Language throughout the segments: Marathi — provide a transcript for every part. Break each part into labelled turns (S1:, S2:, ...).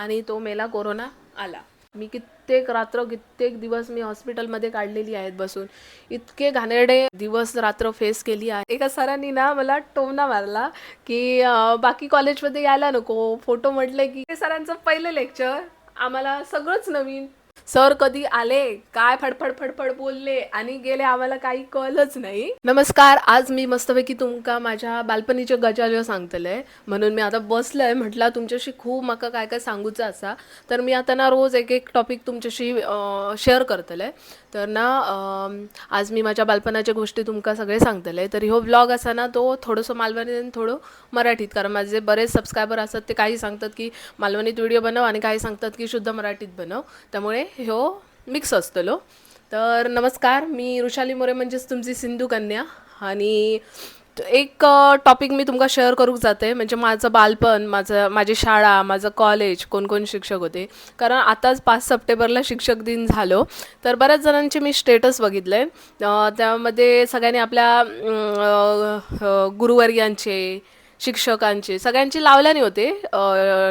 S1: आणि तो मेला कोरोना आला. मी कित्येक रात्र कित्येक दिवस मी हॉस्पिटलमध्ये काढलेली आहेत बसून. इतके घाणेरडे दिवस रात्र फेस केली आहे. एका सरांनी ना मला टोमना मारला की बाकी कॉलेजमध्ये यायला नको. फोटो म्हटले की सरांचं पहिलं लेक्चर आम्हाला सगळंच नवीन. सर कधी आले? काय फडफड फडफड बोलले? आणि गेले आम्हाला काही कळलंच नाही. नमस्कार आज मी मस्तपैकी तुमका माझ्या बालपणीचे गजाल्यो सांगतले म्हणून मी आता बसलंय. म्हटलं तुमच्याशी खूप म्हाका काय काय सांगूचं असा. तर मी आता ना रोज एक एक टॉपिक तुमच्याशी शेअर करतले तर ना आज मी माझ्या बालपणाच्या गोष्टी तुमका सगळे सांगतले तर हो ब्लॉग असा ना तो थोडंसं मालवणी आणि थोडं मराठीत. कारण माझे बरेच सबस्क्रायबर असतात ते काही सांगतात की मालवणीत व्हिडिओ बनव आणि काही सांगतात की शुद्ध मराठीत बनव. त्यामुळे ह्यो मिक्स असतलो तर नमस्कार मी ऋषाली मोरे म्हणजेच तुमची सिंधू कन्या. आणि एक टॉपिक मी तुमका शेअर करूक जाते. म्हणजे माझं बालपण माझं माझी शाळा माझं कॉलेज कोणकोण शिक्षक होते. कारण आताच पाच सप्टेंबरला शिक्षक दिन झालो. तर बऱ्याच जणांचे मी स्टेटस बघितले. त्यामध्ये सगळ्यांनी आपल्या गुरुवर्यांचे शिक्षकांचे. सगळ्यांचे लावल्याने होते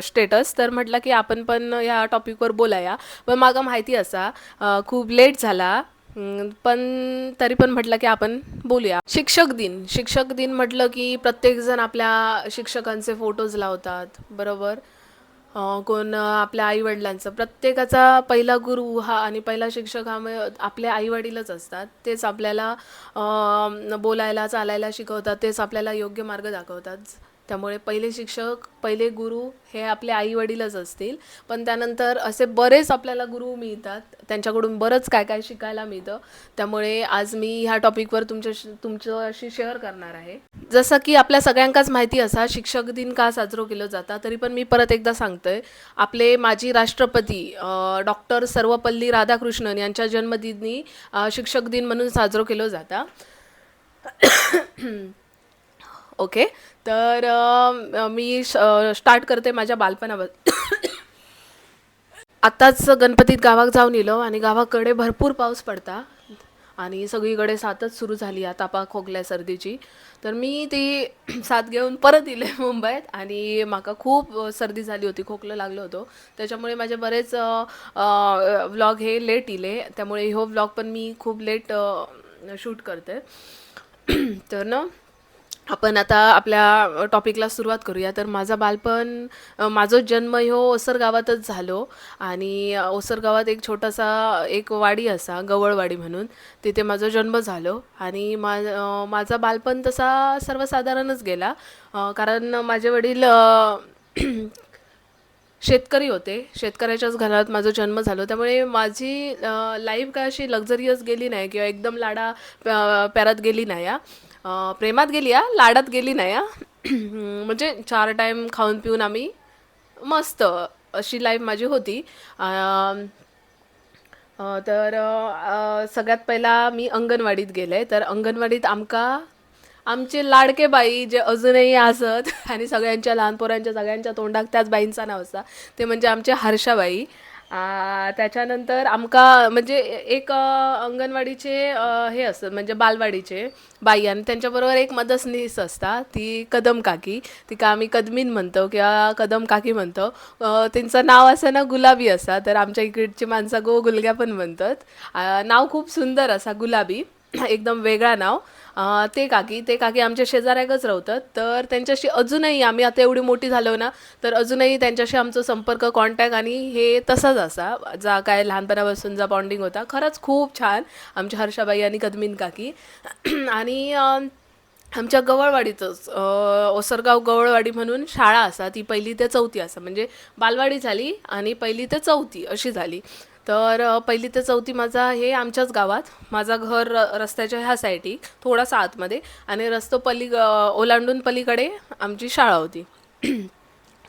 S1: स्टेटस तर म्हटलं की आपण पण ह्या टॉपिकवर बोलाया. पण मागं माहिती असा खूप लेट झाला. पण तरी पण म्हटलं की आपण बोलूया. शिक्षक दिन. शिक्षक दिन म्हटलं की प्रत्येकजण आपल्या शिक्षकांचे फोटोज लावतात. बरोबर? कोण आपल्या आईवडिलांचं. प्रत्येकाचा पहिला गुरु हा आणि पहिला शिक्षक हा मग आपले आईवडीलच असतात. तेच आपल्याला बोलायला चालायला शिकवतात. तेच आपल्याला योग्य मार्ग दाखवतात. त्यामुळे पहिले शिक्षक पहिले गुरु हे आपले आई वडीलच असतील. पण त्यानंतर असे बरेच आपल्याला गुरु मिळतात. त्यांच्याकडून बरंच काय काय शिकायला मिळतं. त्यामुळे आज मी ह्या टॉपिकवर तुमच्याशी तुमच्याशी शेअर करणार आहे. जसं की आपल्या सगळ्यांकाच माहिती असा शिक्षक दिन का साजरो केलं जाता तरी पण मी परत एकदा सांगतोय. आपले माजी राष्ट्रपती डॉक्टर सर्वपल्ली राधाकृष्णन यांच्या जन्मदिनी शिक्षक दिन म्हणून साजरो केलं जाता. ओके. तर मी स्टार्ट करते माझ्या बालपणाबद्दल. आत्ताच गणपतीत गावात जाऊन येलो आणि गावाकडे भरपूर पाऊस पडता. आणि सगळीकडे साथच सुरू झाली आता तापा खोकल्या सर्दीची. तर मी ती साथ घेऊन परत इले मुंबईत आणि माका खूप सर्दी झाली होती खोकलं लागलं होतं. त्याच्यामुळे माझे बरेच व्लॉग हे लेट इले त्यामुळे ह्यो व्लॉग पण मी खूप लेट शूट करते. तर ना आपण आता आपल्या टॉपिकला सुरुवात करूया. तर माझा बालपण अ, माझा जन्म ह्यो ओसर गावातच झालो. आणि ओसर गावात एक छोटासा एक वाडी असा गवळवाडी म्हणून. तिथे माझा जन्म झालो. आणि मा माझा बालपण तसा सर्वसाधारणच गेला. कारण माझे वडील शेतकरी होते. शेतकऱ्याच्याच घरात माझा जन्म झालो. त्यामुळे माझी लाईफ काय अशी लक्झरियस गेली नाही किंवा एकदम लाडा प- प्यारात गेली नाही या प्रेमात गेली हा? लाडात गेली नाही हा. म्हणजे चार टाईम खाऊन पिऊन आम्ही मस्त अशी लाईफ माझी होती. तर सगळ्यात पहिला मी अंगणवाडीत गेले. तर अंगणवाडीत आमका आमचे लाडके बाई जे अजूनही असत आणि सगळ्यांच्या लहान पोरांच्या सगळ्यांच्या तोंडात त्याच बाईंचा नाव असता. ते म्हणजे आमचे हर्षाबाई. त्याच्यानंतर आमका म्हणजे एक अंगणवाडीचे हे असतात म्हणजे बालवाडीचे बाई आणि त्यांच्याबरोबर एक मदतनीस असता ती कदम काकी. तिका आम्ही कदमीन म्हणतो किंवा कदम काकी म्हणतो. त्यांचं नाव असं ना गुलाबी असा तर आमच्या इकडची माणसं गो गुलग्या पण म्हणतात. नाव खूप सुंदर असा गुलाबी. एकदम वेगळा नाव. ते काकी ते काकी आमच्या शेजाऱ्याकच राहतात तर त्यांच्याशी अजूनही आम्ही आता एवढी मोठी झालो ना तर अजूनही त्यांच्याशी आमचा संपर्क कॉन्टॅक्ट आणि हे तसाच असा. जा काय लहानपणापासून जा बॉन्डिंग होता. खरंच खूप छान आमच्या हर्षाबाई आणि कदमीन काकी. आणि आमच्या गवळवाडीतच ओसरगाव गवळवाडी म्हणून शाळा असा ती पहिली ते चौथी असा. म्हणजे बालवाडी झाली आणि पहिली ते चौथी अशी झाली. तर पहिली ते चौथी माझा हे आमच्याच गावात. माझा घर र- रस्त्याच्या ह्या साईटी थोडासा आतमध्ये. आणि रस्तो पली ओलांडून पलीकडे आमची शाळा होती.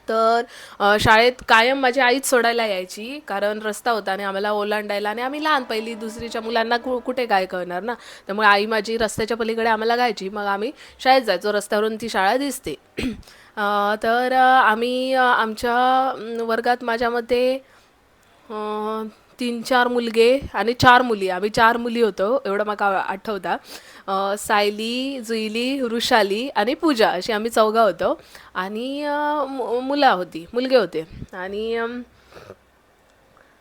S1: तर शाळेत कायम माझी आईच सोडायला यायची कारण रस्ता होता आणि आम्हाला ओलांडायला आणि आम्ही लहान पहिली दुसरीच्या मुलांना कु कुठे काय करणार ना? त्यामुळे आई माझी रस्त्याच्या पलीकडे आम्हाला गायची मग आम्ही शाळेत जायचो. रस्त्यावरून ती शाळा दिसते. तर आम्ही आमच्या वर्गात माझ्या मते तीन चार मुलगे आणि चार मुली. आम्ही चार मुली होतो एवढं मला आठवता. सायली जुईली वृषाली आणि पूजा अशी आम्ही चौघा होतो. आणि मु- मुलं होती मुलगे होते. आणि अम,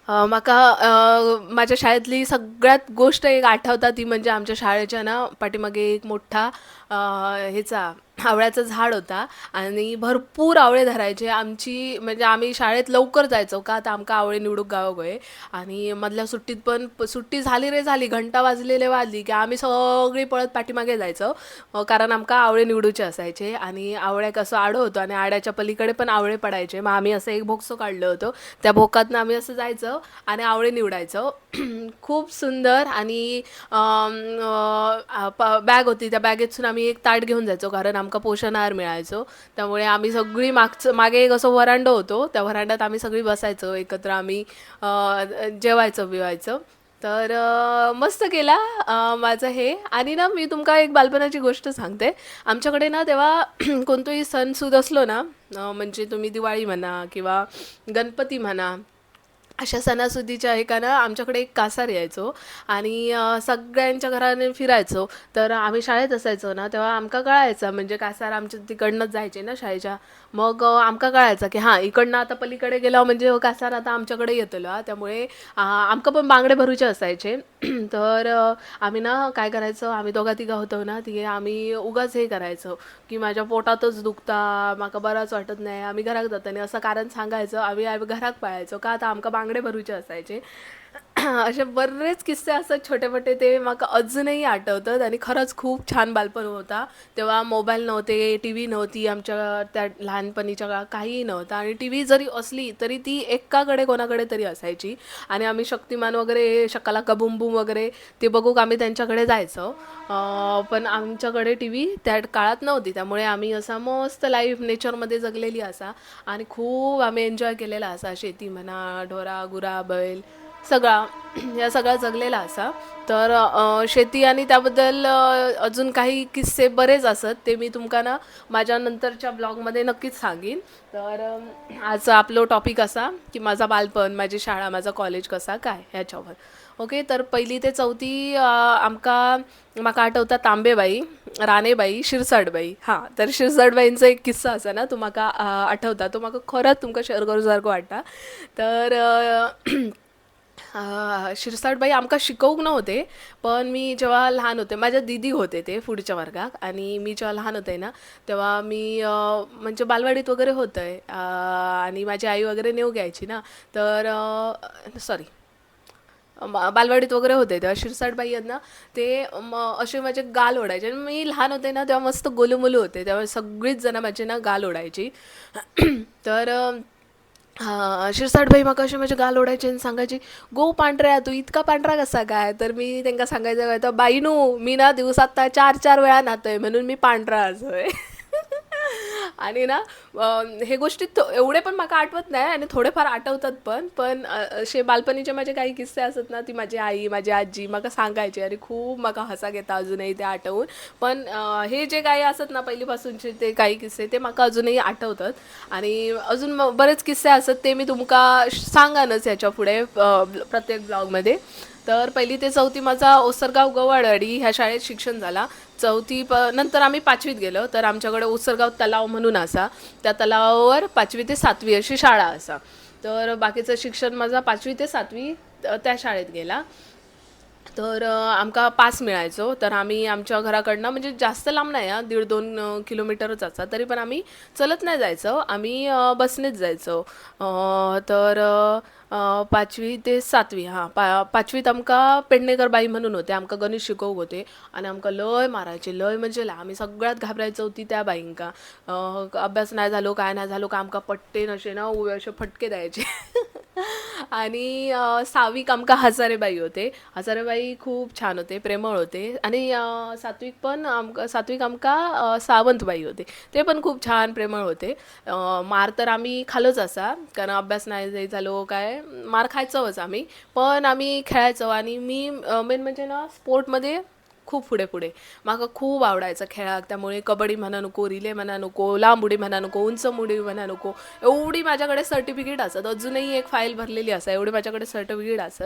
S1: म्हाका माझ्या शाळेतली सगळ्यात गोष्ट एक आठवता ती म्हणजे आमच्या शाळेच्या ना पाठीमागे एक मोठा ह्याचा आवळ्याचं झाड होता आणि भरपूर आवळे धरायचे. आमची म्हणजे आम्ही शाळेत लवकर जायचो का तर आमका आवळे निवडूक गावं गोय. आणि मधल्या सुट्टीत पण सुट्टी झाली रे झाली घंटा वाजलेले वाजली की आम्ही सगळी पळत पाठीमागे जायचो. कारण आमका आवळे निवडूचे असायचे आणि आवळ्याक असं आडो होतो आणि आड्याच्या पलीकडे पण आवळे पडायचे. मग आम्ही असं एक भोक्सो काढलं होतो. त्या भोकातनं आम्ही असं जायचं आणि आवळे निवडायचो. खूप सुंदर आणि बॅग होती. त्या बॅगेतून आम्ही एक ताट घेऊन जायचो कारण आमका पोषण आहार मिळायचो. त्यामुळे आम्ही सगळी मागचं मागे एक असं वरांडो होतो. त्या वरांड्यात आम्ही सगळी बसायचो एकत्र आम्ही जेवायचं बिवायचं. तर मस्त केला माझं हे. आणि ना मी तुमका एक बालपणाची गोष्ट सांगते. आमच्याकडे ना तेव्हा कोणतोही सण सुद असलो ना म्हणजे तुम्ही दिवाळी म्हणा किंवा गणपती म्हणा अशा सणासुदीच्या एकानं आमच्याकडे एक कासार यायचो आणि सगळ्यांच्या घराने फिरायचो. तर आम्ही शाळेत असायचो ना तेव्हा आमका कळायचं म्हणजे कासार आमच्या तिकडनंच जायचे ना शाळेच्या. मग आमका कळायचं की हां इकडनं आता पलीकडे गेलो म्हणजे हो कासार आता आमच्याकडे येतलो त्यामुळे आमकां आमका पण बांगडे भरूचे असायचे. तर आम्ही ना काय करायचं आम्ही दोघा तिघा होतो ना तिघे आम्ही उगाच हे करायचो की माझ्या पोटातच दुखता माका बराच वाटत नाही आम्ही घरात जाताना असं कारण सांगायचं आम्ही घरात पाळायचो. का आता आमका बांगडे भरूचे असायचे. असे बरेच किस्से असतात छोटे मोठे ते माका अजूनही आठवतात आणि खरंच खूप छान बालपण होता. तेव्हा मोबाईल नव्हते टी व्ही नव्हती आमच्या त्या लहानपणीच्या काळात काहीही नव्हतं. आणि टी व्ही जरी असली तरी ती एकाकडे कोणाकडे तरी असायची. आणि आम्ही शक्तिमान वगैरे शकाला कबुंबुम वगैरे ते बघूक आम्ही त्यांच्याकडे जायचो. पण आमच्याकडे टी व्ही त्या काळात नव्हती. त्यामुळे आम्ही असा मस्त लाईफ नेचरमध्ये जगलेली असा. आणि खूप आम्ही एन्जॉय केलेला असा शेती म्हणा ढोरा गुरा बैल सगळा या सगळा जगलेला असा. तर शेती आणि त्याबद्दल अजून काही किस्से बरेच असत ते मी तुमका ना माझ्या नंतरच्या ब्लॉगमध्ये नक्कीच सांगेन. तर आज आपलो टॉपिक असा की माझा बालपण माझी शाळा माझा कॉलेज कसा काय ह्याच्यावर. ओके? तर पहिली ते चौथी आमका म्हाका आठवता तांबेबाई राणेबाई शिरसाटबाई हां तर शिरसाटबाईंचा एक किस्सा असा ना तो म्हाका आठवता. तो म्हाका खरंच तुमका शेअर करू सारको वाटता. तर शिरसाटबाई आमका शिकवूक नव्हते पण मी जेव्हा लहान होते माझ्या दिदी होते ते पुढच्या वर्गात आणि मी जेव्हा लहान होते ना तेव्हा मी म्हणजे बालवाडीत वगैरे होतं आहे आणि माझी आई वगैरे नेऊ घ्यायची ना तर सॉरी बालवाडीत वगैरे होते तेव्हा शिरसाटबाई आहेत ना ते म असे माझे गाल ओढायचे आणि मी लहान होते ना तेव्हा मस्त गोलूमोलू होते तेव्हा सगळीच जणं माझे ना गाल ओढायची. तर शिरसाटबाई म्हाका अशें म्हजे गाल ओढायचे आणि सांगायची गो पांढऱ्या तू इतका पांढरा कसा काय? तर मी त्यांना सांगायचं काय तर बाई नो मी ना दिवसात चार चार वेळा नाहतोय म्हणून मी पांढरा असोय आणि ना हे गोष्टी एवढे पण मला आठवत नाही आणि थोडेफार आठवतात पण पण असे बालपणीचे माझे काही किस्से असत ना ती माझी आई माझी आजी मला सांगायची आणि खूप मला हसा घेता अजूनही ते आठवून. पण हे जे काही असत ना पहिलीपासूनचे ते काही किस्से ते मला अजूनही आठवतात. आणि अजून बरेच किस्से असत ते मी तुमका सांगानच याच्यापुढे प्रत्येक ब्लॉगमध्ये. तर पहिली ते चौथी माझा ओसरगाव गवाडवाडी ह्या शाळेत शिक्षण झाला. चौथी प नंतर आम्ही पाचवीत गेलो. तर आमच्याकडे ओसरगाव तलाव म्हणून असा. त्या तलावावर पाचवी ते सातवी अशी शाळा असा. तर बाकीचं शिक्षण माझा पाचवी ते सातवी त्या शाळेत गेला. तर आमका पास मिळायचो. तर आम्ही आमच्या घराकडनं म्हणजे जास्त लांब नाही हा दीड दोन किलोमीटरच असा. तरी पण आम्ही चलत नाही जायचो. आम्ही बसनेच जायचो. तर पाचवी ते सातवी हां पा पाचवीत आमका पेडणेकर बाई म्हणून होते आमकां गणित शिकवूक होते आणि आमकां लय मारायचे लय म्हणजे लय आम्ही सगळ्यात घाबरायचो होती त्या बाईंका. अभ्यास नाही झालो काय नाही झालो का आमका पट्टे नशे ना उभे असे फटके द्यायचे. आणि सहावीक आमका हजारेबाई होते. हजारेबाई खूप छान होते प्रेमळ होते. आणि अ, सात्विक पण आमका सात्विक आमका सावंतबाई होते. ते पण खूप छान प्रेमळ होते. मार तर आम्ही खालोच असा कारण अभ्यास नाही जाय झालो मार खायचोच आम्ही. पण आम्ही खेळायचो आणि मी मेन म्हणजे ना स्पोर्टमध्ये खूप पुढे पुढे. म्हाका खूप आवडायचं खेळाक त्यामुळे कबड्डी म्हणा नको रिले म्हणा नको लांब उडी म्हणा नको उंच उडी म्हणा नको एवढी माझ्याकडे सर्टिफिकेट असत. अजूनही एक फाईल भरलेली असा एवढी माझ्याकडे सर्टिफिकेट असत.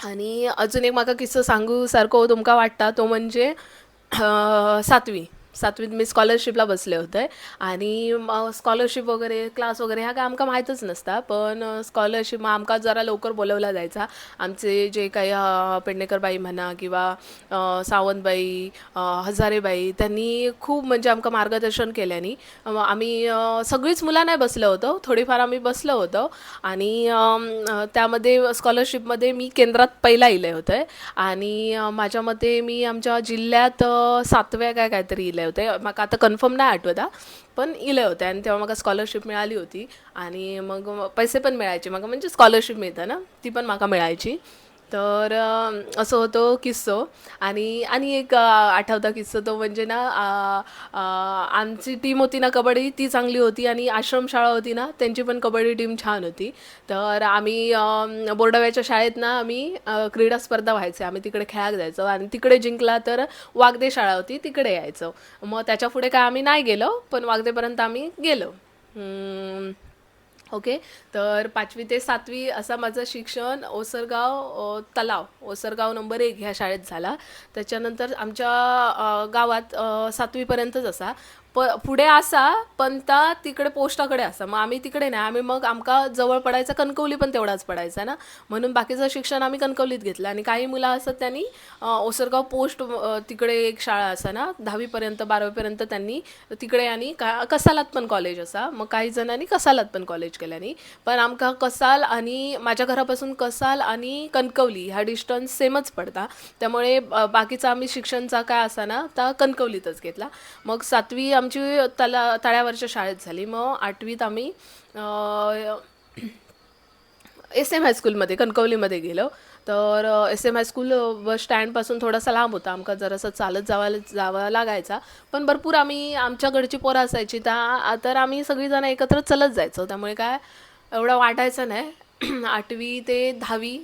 S1: आणि अजून एक म्हाका किस्सो सांगू सारको तुमका वाटता तो म्हणजे सातवी. सातवीत मी स्कॉलरशिपला बसले होते. आणि स्कॉलरशिप वगैरे क्लास वगैरे ह्या काय आमका माहीतच नसता. पण स्कॉलरशिप मग आमका जरा लवकर बोलवला जायचा. आमचे जे काही पेडणेकरबाई म्हणा किंवा सावंतबाई हजारेबाई त्यांनी खूप म्हणजे आमका मार्गदर्शन केल्यानी आम्ही सगळीच मुलं नाही बसलो होतो. थोडीफार आम्ही बसलो होतो. आणि त्यामध्ये स्कॉलरशिपमध्ये मी केंद्रात पहिला इले होते. आणि माझ्या मते मी आमच्या जिल्ह्यात सातव्या काय काहीतरी इले. होते म्हाका आता कन्फर्म नाही आठवता पण इले होते आणि तेव्हा म्हाका स्कॉलरशिप मिळाली होती. आणि मग पैसे पण मिळायचे. म्हाका म्हणजे स्कॉलरशिप मिळतं ना. ती पण म्हाका मिळायची. तर असं होतो किस्सो. आणि आणि एक आठवता किस्सो तो म्हणजे ना आमची टीम होती ना कबड्डी ती चांगली होती आणि आश्रमशाळा होती ना त्यांची पण कबड्डी टीम छान होती. तर आम्ही बोर्डाव्याच्या शाळेत ना आम्ही क्रीडा स्पर्धा व्हायचे. आम्ही तिकडे खेळायला जायचो आणि तिकडे जिंकला तर वागदे शाळा होती तिकडे यायचो. मग त्याच्या पुढे काय आम्ही नाही गेलो पण वागदेपर्यंत आम्ही गेलो. ओके? तर पाचवी ते सातवी असा माझं शिक्षण ओसरगाव तलाव. ओसरगाव नंबर एक ह्या शाळेत झाला. त्याच्यानंतर आमच्या गावात सातवीपर्यंतच असा. प पुढे असा पण ता तिकडे पोस्टाकडे असा. मग आम्ही तिकडे नाही. आम्ही मग आमका जवळ पडायचा कणकवली पण तेवढाच पडायचा ना. म्हणून बाकीचं शिक्षण आम्ही कणकवलीत घेतलं. आणि काही मुलं असं त्यांनी ओसरगाव पोस्ट तिकडे एक शाळा असा ना दहावीपर्यंत बारावीपर्यंत त्यांनी तिकडे आणि का कसालात पण कॉलेज असा. मग काही जणांनी कसालात पण कॉलेज केल्यानी पण आमका कसाल आणि माझ्या घरापासून कसाल आणि कणकवली हा डिस्टन्स सेमच पडता. त्यामुळे बाकीचा आम्ही शिक्षणचा काय असा ना ता कणकवलीतच घेतला. मग सातवी आमची तला तळ्यावरच्या शाळेत झाली. मग आठवीत आम्ही एस एम हायस्कूलमध्ये कणकवलीमध्ये गेलो. तर S M high school bus स्टँडपासून थोडासा लांब होता. आमका जरासं चालत जावा लागायचा. पण भरपूर आम्ही आमच्याकडची पोरं असायची. त्या तर आम्ही सगळीजणं एकत्र चलत जायचो. त्यामुळे काय एवढं वाटायचं नाही. आठवी ते दहावी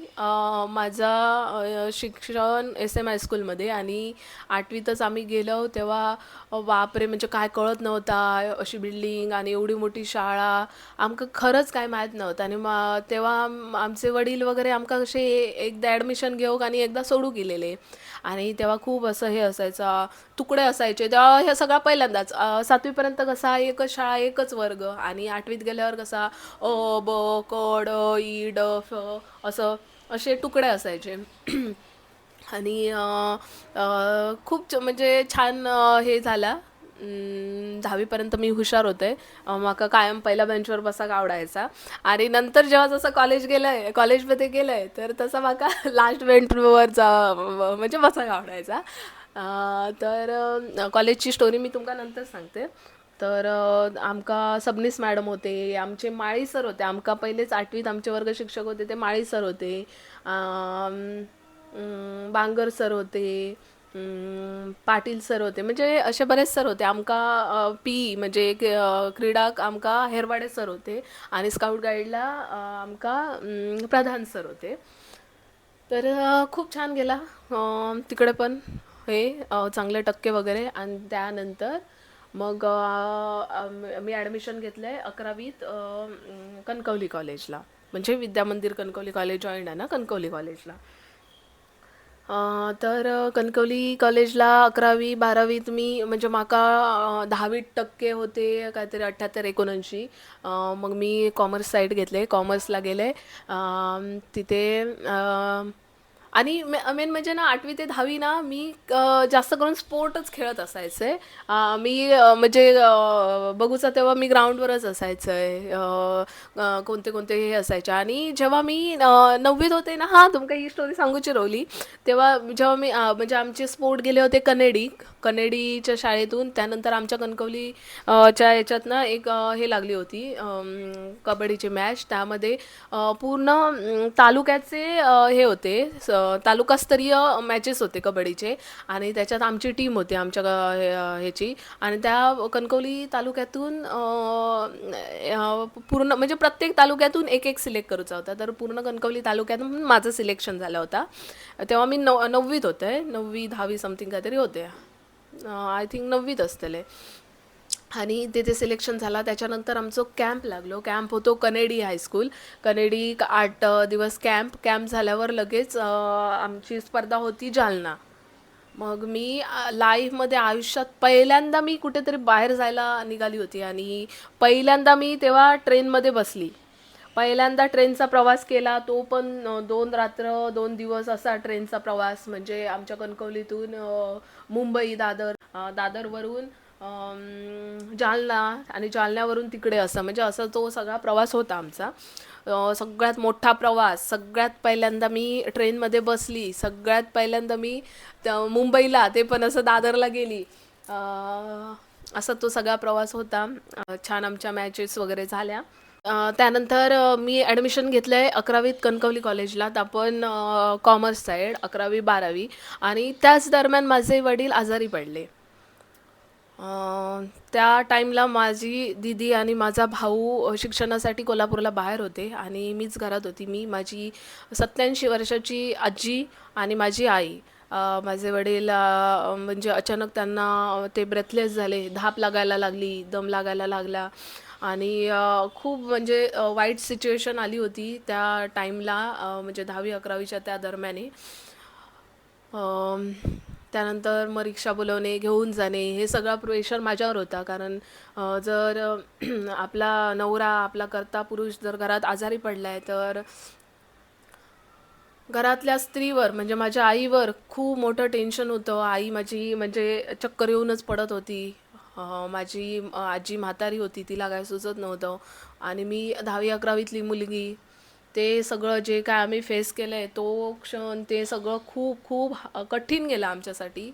S1: माझा शिक्षण एस एम हायस्कूलमध्ये आणि आठवीतच आम्ही गेलो तेव्हा बापरे म्हणजे काय कळत नव्हता अशी बिल्डिंग आणि एवढी मोठी शाळा. आमकां खरंच काय माहीत नव्हतं आणि मा तेव्हा आमचे वडील वगैरे आमका कसे एकदा ॲडमिशन घेऊक आणि एकदा सोडू गेलेले. आणि तेव्हा खूप असं हे असायचं तुकडे असायचे. तेव्हा हे सगळं पहिल्यांदाच सातवीपर्यंत कसा एकच शाळा एकच वर्ग आणि आठवीत गेल्यावर कसा अ ब कड ड ई ड फ असं असे तुकडे असायचे. आणि खूप च- म्हणजे छान हे झाला. दहावीपर्यंत मी हुशार होते. माका कायम पहिल्या बेंचवर बसाक आवडायचा. आणि नंतर जेव्हा जसं कॉलेज गेलं आहे कॉलेजमध्ये गेलं आहे तर तसं माका लास्ट बेंचवर जा म्हणजे बसाक आवडायचा. तर कॉलेजची स्टोरी मी तुमका नंतर सांगते. तर आमका सबनीस मॅडम होते आमचे माळी सर होते आमका पहिलेच आठवीत आमचे वर्ग शिक्षक होते ते माळी सर होते. बांगर सर होते पाटील सर होते म्हणजे असे बरेच सर होते. आमका पी म्हणजे क्रीडाक क्रीडा आमका हेरवाडे सर होते आणि स्काउट गाईडला आमका प्रधान सर होते. तर खूप छान गेला तिकडे पण हे चांगले टक्के वगैरे. आणि त्यानंतर मग मी ॲडमिशन घेतलं आहे अकरावीत कणकवली कॉलेजला म्हणजे विद्यामंदिर कणकवली कॉलेज जॉईन आहे ना कणकवली कॉलेजला तर कणकवली कॉलेजला अकरावी बारावीत मी म्हणजे माका दहावी टक्के होते काहीतरी अठ्ठ्याहत्तर एकोणऐंशी. मग मी कॉमर्स साईड घेतले. कॉमर्सला गेले. तिथे आणि आणि मेन म्हणजे ना आठवी ते दहावी ना मी जास्त करून स्पोर्टच खेळत असायचे. आहे मी म्हणजे बघूचा तेव्हा मी ग्राउंडवरच असायचं आहे कोणते कोणते हे असायचे. आणि जेव्हा मी नववीत होते ना हां तुमका ही स्टोरी सांगूची रोवली. तेव्हा जेव्हा मी म्हणजे आमचे स्पोर्ट गेले होते कनेडी कनेडीच्या शाळेतून त्यानंतर आमच्या कणकवली च्या याच्यात याच्यातनं एक हे लागली होती कबड्डीची मॅच. त्यामध्ये पूर्ण तालुक्याचे हे होते स- तालुकास्तरीय मॅचेस होते कबड्डीचे आणि त्याच्यात आमची टीम होती आमच्या ह्याची. आणि त्या कणकवली तालुक्यातून पूर्ण म्हणजे प्रत्येक तालुक्यातून एक एक सिलेक्ट करूचा होता. तर पूर्ण कणकवली तालुक्यातून माझं सिलेक्शन झालं होता. तेव्हा मी नव नववीत होते. नववी दहावी समथिंग काहीतरी होते. आय थिंक नववीत असतले. आणि तिथे सिलेक्शन झाला त्याच्यानंतर आमचं कॅम्प लागलो. कॅम्प होतो कनेडी हायस्कूल कनेडी क- आठ दिवस कॅम्प कॅम्प झाल्यावर लगेच आमची स्पर्धा होती जालना. मग मी लाईफमध्ये आयुष्यात पहिल्यांदा मी कुठेतरी बाहेर जायला निघाली होती. आणि पहिल्यांदा मी तेव्हा ट्रेनमध्ये बसली. पहिल्यांदा ट्रेनचा प्रवास केला. तो पण दोन रात्र दोन दिवस असा ट्रेनचा प्रवास. म्हणजे आमच्या कणकवलीतून मुंबई दादर दादरवरून जालना आणि जालन्यावरून तिकडे असं. म्हणजे असा तो सगळा प्रवास होता आमचा. सगळ्यात मोठा प्रवास सगळ्यात पहिल्यांदा मी ट्रेनमध्ये बसली सगळ्यात पहिल्यांदा मी मुंबईला ते पण असं दादरला गेली. असा तो सगळा प्रवास होता. छान आमच्या मॅचेस वगैरे झाल्या. त्यानंतर मी ॲडमिशन घेतलं आहे अकरावीत कणकवली कॉलेजला तर आपण कॉमर्स साईड अकरावी बारावी. आणि त्याच दरम्यान माझे वडील आजारी पडले. त्या टाईमला माझी दीदी आणि माझा भाऊ शिक्षणासाठी कोल्हापूरला बाहेर होते. आणि मीच घरात होती. मी माझी सत्याऐंशी वर्षाची आजी आणि माझी आई. माझे वडील म्हणजे अचानक त्यांना ते ब्रेथलेस झाले. धाप लागायला लागली दम लागायला लागला. आणि खूप म्हणजे वाईट सिच्युएशन आली होती त्या टाईमला म्हणजे दहावी अकरावीच्या त्या दरम्याने. त्यानंतर मग रिक्षा बोलवणे घेऊन जाणे हे सगळा प्रेशर माझ्यावर होता. कारण जर आपला नवरा आपला कर्ता पुरुष जर घरात आजारी पडला आहे तर घरातल्या स्त्रीवर म्हणजे माझ्या आईवर खूप मोठं टेन्शन होतं. आई माझी म्हणजे चक्कर येऊनच पडत होती. माझी आजी म्हातारी होती तिला काय सुचत नव्हतं. आणि मी दहावी अकरावीतली मुलगी ते सगळं जे काय आम्ही फेस केलं आहे तो क्षण ते सगळं खूप खूप कठीण गेलं आमच्यासाठी.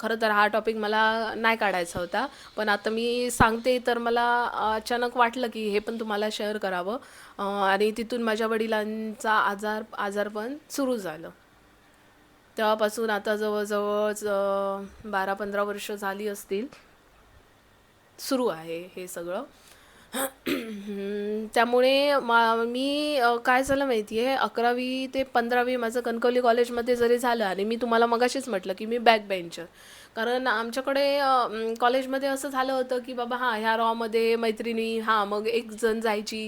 S1: खरं तर हा टॉपिक मला नाही काढायचा होता. पण आता मी सांगते तर मला अचानक वाटलं की हे पण तुम्हाला शेअर करावं. आणि तिथून माझ्या वडिलांचा आजार आजारपण सुरू झालं. तेव्हापासून आता जवळजवळ बारा पंधरा वर्ष झाली असतील. सुरू आहे हे सगळं. त्यामुळे मा मी काय झालं माहिती आहे अकरावी ते पंधरावी माझं कणकवली कॉलेजमध्ये जरी झालं आणि मी तुम्हाला मगाशीच म्हटलं की मी बॅक बेंचर. कारण आमच्याकडे कॉलेजमध्ये असं झालं होतं की बाबा हां ह्या रॉमध्ये मैत्रिणी हां मग एक जण जायची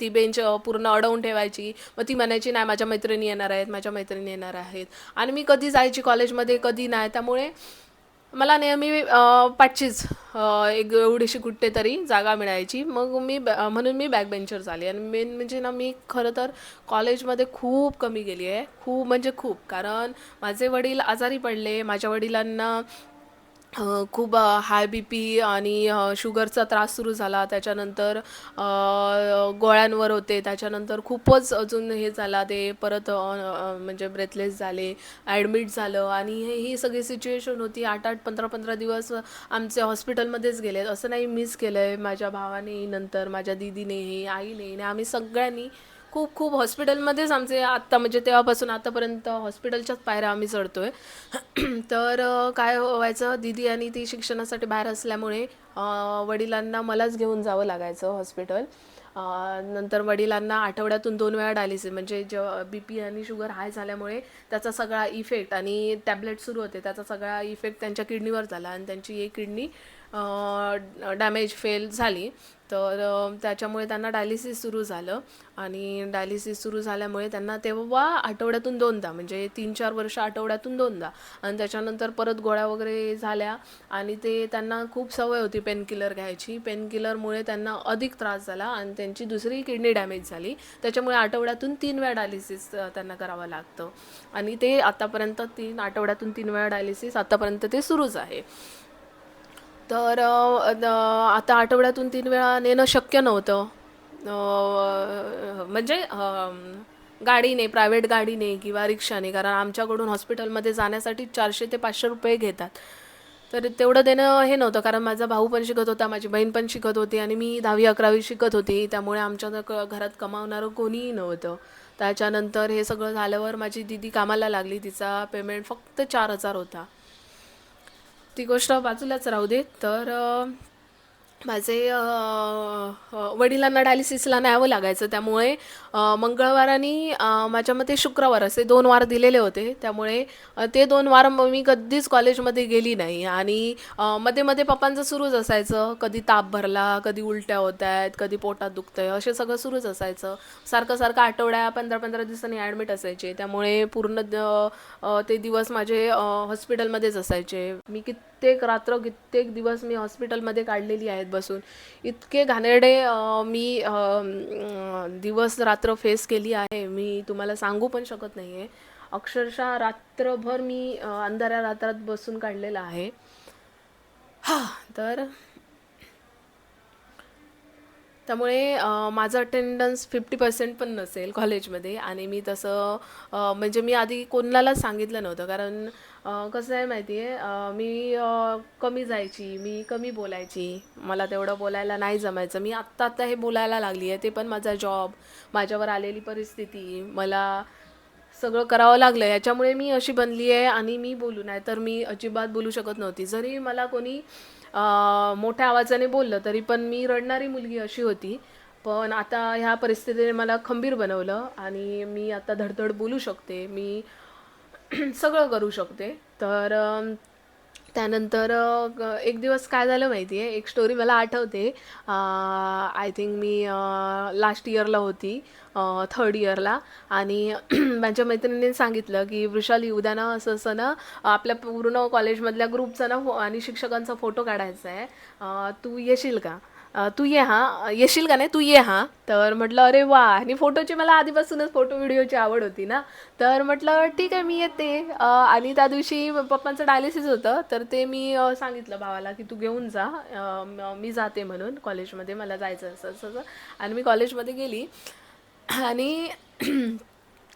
S1: ती बेंच पूर्ण अडवून ठेवायची. मग ती म्हणायची नाही माझ्या मैत्रिणी येणार आहेत माझ्या मैत्रिणी येणार आहेत. आणि मी कधी जायची कॉलेजमध्ये कधी नाही. त्यामुळे मला नेहमी अ, पाठचीच एक एवढीशी कुठे तरी जागा मिळायची. मग मी बॅ- म्हणून मी बॅक बेंचर झाली आणि मेन म्हणजे ना मी खरं तर कॉलेजमध्ये खूप कमी गेली आहे. खूप म्हणजे खूप. कारण माझे वडील आजारी पडले. माझ्या वडिलांना खूप हाय बी पी आणि शुगरचा त्रास सुरू झाला. त्याच्यानंतर गोळ्यांवर होते. त्याच्यानंतर खूपच अजून हे झाला. ते परत म्हणजे ब्रेथलेस झाले ॲडमिट झालं आणि हे ही सगळी सिच्युएशन होती. आठ आठ पंधरा पंधरा दिवस आमचे हॉस्पिटलमध्येच गेले. असं नाही मिस केलं आहे माझ्या भावाने नंतर माझ्या दीदीने आईने आणि आम्ही सगळ्यांनी खूप खूप हॉस्पिटलमध्येच आमचे आत्ता म्हणजे तेव्हापासून आतापर्यंत हॉस्पिटलच्याच पायऱ्या आम्ही चढतोय. तर काय व्हायचं दीदी आणि ती शिक्षणासाठी बाहेर असल्यामुळे वडिलांना मलाच घेऊन जावं लागायचं हॉस्पिटल. नंतर वडिलांना आठवड्यातून दोन वेळा डायलिसिस म्हणजे जेव्हा बी पी आणि शुगर हाय झाल्यामुळे त्याचा सगळा इफेक्ट आणि टॅबलेट सुरू होते त्याचा सगळा इफेक्ट त्यांच्या किडनीवर झाला आणि त्यांची एक किडनी डॅमेज फेल झाली. तर त्याच्यामुळे त्यांना डायलिसिस सुरू झालं. आणि डायलिसिस सुरू झाल्यामुळे त्यांना तेव्हा आठवड्यातून दोनदा म्हणजे तीन चार वर्ष आठवड्यातून दोनदा. आणि त्याच्यानंतर परत गोळ्या वगैरे झाल्या. आणि ते त्यांना खूप सवय होती पेनकिलर घ्यायची. पेनकिलरमुळे त्यांना अधिक त्रास झाला आणि त्यांची दुसरी किडनी डॅमेज झाली. त्याच्यामुळे आठवड्यातून तीन वेळा डायलिसिस त्यांना करावं लागतं. आणि ते आतापर्यंत तीन आठवड्यातून तीन वेळा डायलिसिस आतापर्यंत ते सुरूच आहे. तर आता आठवड्यातून तीन वेळा नेणं शक्य नव्हतं. म्हणजे गाडीने प्रायव्हेट गाडीने किंवा रिक्षाने कारण आमच्याकडून हॉस्पिटलमध्ये जाण्यासाठी चारशे ते पाचशे रुपये घेतात. तर तेवढं देणं हे नव्हतं कारण माझा भाऊ पण शिकत होता माझी बहीण पण शिकत होती आणि मी दहावी अकरावी शिकत होती. त्यामुळे आमच्या क घरात कमावणारं कोणीही नव्हतं. त्याच्यानंतर हे सगळं झाल्यावर माझी दिदी कामाला लागली. तिचा पेमेंट फक्त चार हजार होता. ती गोष्ट बाजूलाच राहू दे. तर माझे वडिलांना डायलिसिसला न्यावं लागायचं. त्यामुळे अ, माझ्या मते शुक्रवार असे दोन वार दिलेले होते. त्यामुळे ते दोन वार मी कधीच कॉलेजमध्ये गेली नाही. आणि मध्ये मध्ये पप्पांचं सुरूच असायचं. कधी ताप भरला कधी उलट्या होत आहेत कधी पोटात दुखतंय असे सगळं सुरूच असायचं. सारखं सारखं आठवड्या पंधरा पंधरा दिवसांनी ॲडमिट असायचे. त्यामुळे पूर्ण ते दिवस माझे हॉस्पिटलमध्येच असायचे. मी कित कित्येक रात्र कित्येक दिवस मी हॉस्पिटलमध्ये काढलेली आहेत बसून. इतके घाणेरडे मी दिवस रात्र फेस केली आहे. मी तुम्हाला सांगू पण शकत नाही आहे अक्षरशः रात्रभर मी अंधाऱ्या रात्रात बसून काढलेलं आहे. हा तर त्यामुळे माझं अटेंडन्स फिफ्टी पर्सेंट पण नसेल कॉलेजमध्ये आणि मी तसं म्हणजे मी आधी कोणालाच सांगितलं नव्हतं. कारण कसं आहे माहिती आहे मी कमी जायची मी कमी बोलायची. मला तेवढं बोलायला नाही जमायचं. मी आत्ता आत्ता हे बोलायला लागली आहे ते पण माझा जॉब माझ्यावर आलेली परिस्थिती मला सगळं करावं लागलं याच्यामुळे मी अशी बनली आहे आणि मी बोलू नाही तर मी अजिबात बोलू शकत नव्हती. जरी मला कोणी मोठ्या आवाजाने बोललं तरी पण मी रडणारी मुलगी अशी होती. पण आता ह्या परिस्थितीने मला खंबीर बनवलं आणि मी आता धडधड बोलू शकते. मी सगळं करू शकते. तर त्यानंतर एक दिवस काय झालं माहिती आहे एक स्टोरी मला आठवते. आय थिंक मी लास्ट इयरला होती थर्ड इयरला आणि माझ्या मैत्रिणीने सांगितलं की वृषाली उद्या ना असं असं ना आपल्या पूर्ण कॉलेजमधल्या ग्रुपचा ना आणि शिक्षकांचा फोटो काढायचा आहे तू येशील का? तू ये हां. येशील का नाही? तू ये हां. तर म्हटलं अरे वा. आणि फोटोची मला आधीपासूनच फोटो व्हिडिओची आवड होती ना. तर म्हटलं ठीक आहे मी येते. आणि त्या दिवशी पप्पांचं डायलिसिस होतं. तर ते मी सांगितलं भावाला की तू घेऊन जा. मी जाते म्हणून कॉलेजमध्ये. मला जायचं असं असं. आणि मी कॉलेजमध्ये गेली. आणि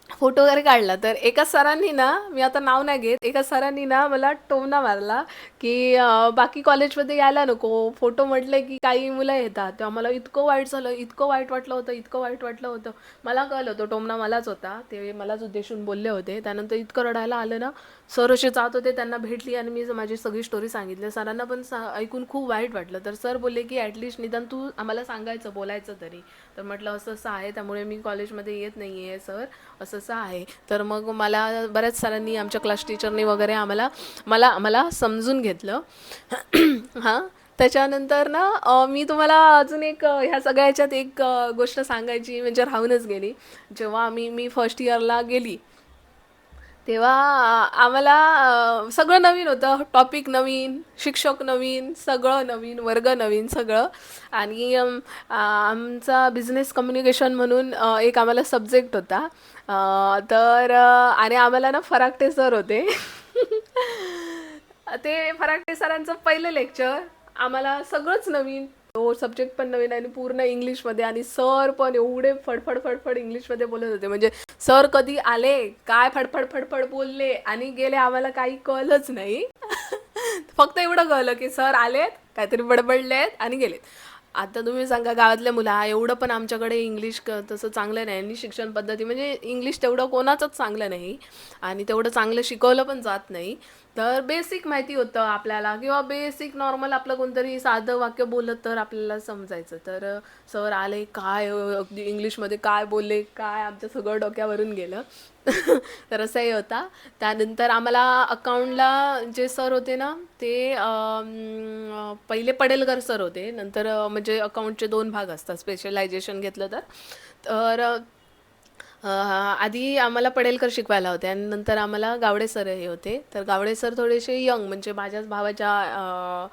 S1: फोटो वगैरे काढला. तर एका सरांनी ना मी आता नाव नाही घेत एका सरांनी ना मला टोमना मारला की बाकी कॉलेजमध्ये यायला नको. फोटो म्हटले की काही मुलं येतात. तेव्हा मला इतकं वाईट झालं इतकं वाईट वाटलं होतं इतकं वाईट वाटलं होतं. मला कळलं होतं टोमना मलाच होता. ते मलाच उद्देशून बोलले होते. त्यानंतर इतकं रडायला आलं ना सर असे जात होते त्यांना भेटली आणि मी माझी सगळी स्टोरी सांगितली. सरांना पण सा ऐकून खूप वाईट वाटलं. तर सर बोलले की ॲटलिस्ट निदान तू आम्हाला सांगायचं बोलायचं तरी. तर म्हटलं असं असं आहे त्यामुळे मी कॉलेजमध्ये येत नाही आहे सर. असं असं आहे. तर मग मला बऱ्याच सरांनी आमच्या क्लास टीचरनी वगैरे आम्हाला मला मला समजून घेतलं. हां. त्याच्यानंतर ना मी तुम्हाला अजून एक ह्या सगळ्या ह्याच्यात एक गोष्ट सांगायची म्हणजे राहूनच गेली. जेव्हा आम्ही मी फर्स्ट इयरला गेली तेव्हा आम्हाला सगळं नवीन होतं. टॉपिक नवीन शिक्षक नवीन सगळं नवीन वर्ग नवीन सगळं. आणि आमचा बिझनेस कम्युनिकेशन म्हणून एक आम्हाला सब्जेक्ट होता. तर आणि आम्हाला ना फराकटे सर होते. ते फराकटे सरांचं पहिलं लेक्चर आम्हाला सगळंच नवीन तो सब्जेक्ट पण नवीन आणि पूर्ण इंग्लिशमध्ये आणि सर पण एवढे फडफड फडफड इंग्लिशमध्ये बोलत होते. म्हणजे सर कधी आले? काय फडफड फडफड बोलले? आणि गेले आम्हाला काही कळलंच नाही. फक्त एवढं कळलं की सर आलेत काहीतरी बडबडलेत आणि गेलेत. आता तुम्ही सांगा गावातल्या मुलं एवढं पण आमच्याकडे इंग्लिश क तसं चांगलं नाही आणि शिक्षण पद्धती म्हणजे इंग्लिश तेवढं कोणाचंच चांगलं नाही. आणि तेवढं चांगलं शिकवलं पण जात नाही. तर बेसिक माहिती होतं आपल्याला. किंवा बेसिक नॉर्मल आपलं कोणतरी साधं वाक्य बोलत तर आपल्याला समजायचं. तर सर आले काय अगदी इंग्लिशमध्ये काय बोलले? काय? आमचं सगळं डोक्यावरून गेलं. तर असंही होता. त्यानंतर आम्हाला अकाउंटला जे सर होते ना ते पहिले पडेलकर सर होते. नंतर म्हणजे अकाउंटचे दोन भाग असतात स्पेशलायझेशन घेतलं तर. तर आधी आम्हाला पडेलकर शिकवायला होते आणि नंतर आम्हाला गावडे सर हे होते. तर गावडे सर थोडेसे यंग म्हणजे माझ्याच भावाच्या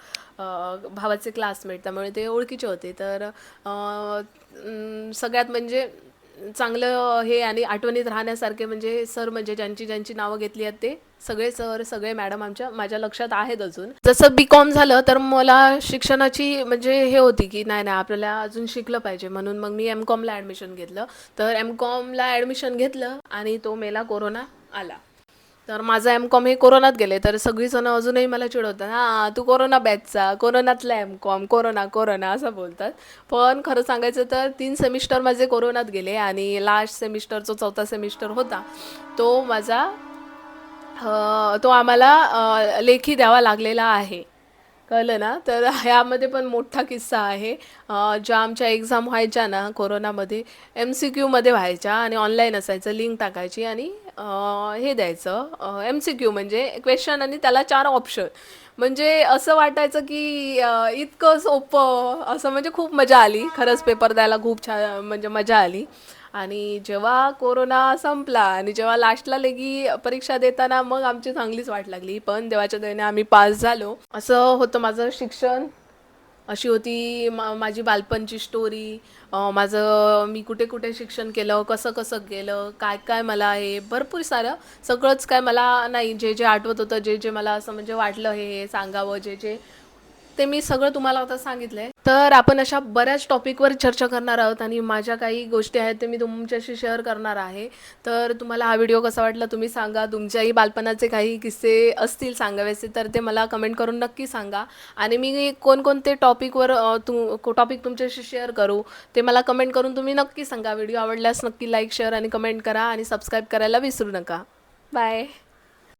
S1: भावाचे क्लासमेट त्यामुळे ते ओळखीचे होते. तर सगळ्यात म्हणजे चांगलं हे आणि आठवणीत राहण्यासारखे म्हणजे सर म्हणजे ज्यांची ज्यांची नावं घेतली आहेत ते सगळे सर सगळे मॅडम आमच्या माझ्या लक्षात आहेत अजून. जसं बी कॉम झालं तर मला शिक्षणाची म्हणजे हे होती की नाही नाही आपल्याला अजून शिकलं पाहिजे. म्हणून मग मी एम कॉमला ॲडमिशन घेतलं. तर एम कॉमला ॲडमिशन घेतलं आणि तो मेला कोरोना आला. तर माझं एम कॉम हे कोरोनात गेले तर सगळीजणं अजूनही मला चिडवतात हां तू कोरोना बॅचचा कोरोनातला एम कॉम कोरोना कोरोना असं बोलतात. पण खरं सांगायचं तर तीन सेमिस्टर माझे कोरोनात गेले आणि लास्ट सेमिस्टर जो चौथा सेमिस्टर होता तो माझा तो आम्हाला लेखी द्यावा लागलेला आहे. कळलं ना? तर ह्यामध्ये पण मोठा किस्सा आहे. ज्या आमच्या एक्झाम व्हायच्या ना कोरोनामध्ये एम सी क्यूमध्ये व्हायच्या आणि ऑनलाईन असायचं लिंक टाकायची आणि हे द्यायचं. एम सी क्यू म्हणजे क्वेश्चन आणि त्याला चार ऑप्शन म्हणजे असं वाटायचं की इतकं सोपं असं म्हणजे खूप मजा आली. खरंच पेपर द्यायला खूप छान म्हणजे मजा आली. आणि जेव्हा कोरोना संपला आणि जेव्हा लास्टला लेगी परीक्षा देताना मग आमची चांगलीच वाट लागली. पण देवाच्या दयेने आम्ही पास झालो. असं होतं माझं शिक्षण. अशी होती मा माझी बालपणची स्टोरी माझं मी कुठे कुठे शिक्षण केलं कसं कसं गेलं काय काय मला हे भरपूर सारं सगळंच काय मला नाही जे जे आठवत होतं जे जे मला असं म्हणजे वाटलं हे हे सांगावं जे जे ते मी सगळं तुम्हाला आता सांगितलंय. तर आपण अशा बऱ्याच टॉपिकवर चर्चा करणार आहोत आणि माझ्या काही गोष्टी आहेत ते मी तुमच्याशी शेअर करणार आहे. तर तुम्हाला हा व्हिडिओ कसा वाटला तुम्ही सांगा. तुमच्याही बालपणाचे काही किस्से असतील सांगावेसे तर ते मला कमेंट करून नक्की सांगा. आणि मी कोणकोणते टॉपिकवर तू टॉपिक तुमच्याशी शेअर करू ते मला कमेंट करून तुम्ही नक्की सांगा. व्हिडिओ आवडल्यास नक्की लाईक शेअर आणि कमेंट करा आणि सबस्क्राईब करायला विसरू नका. बाय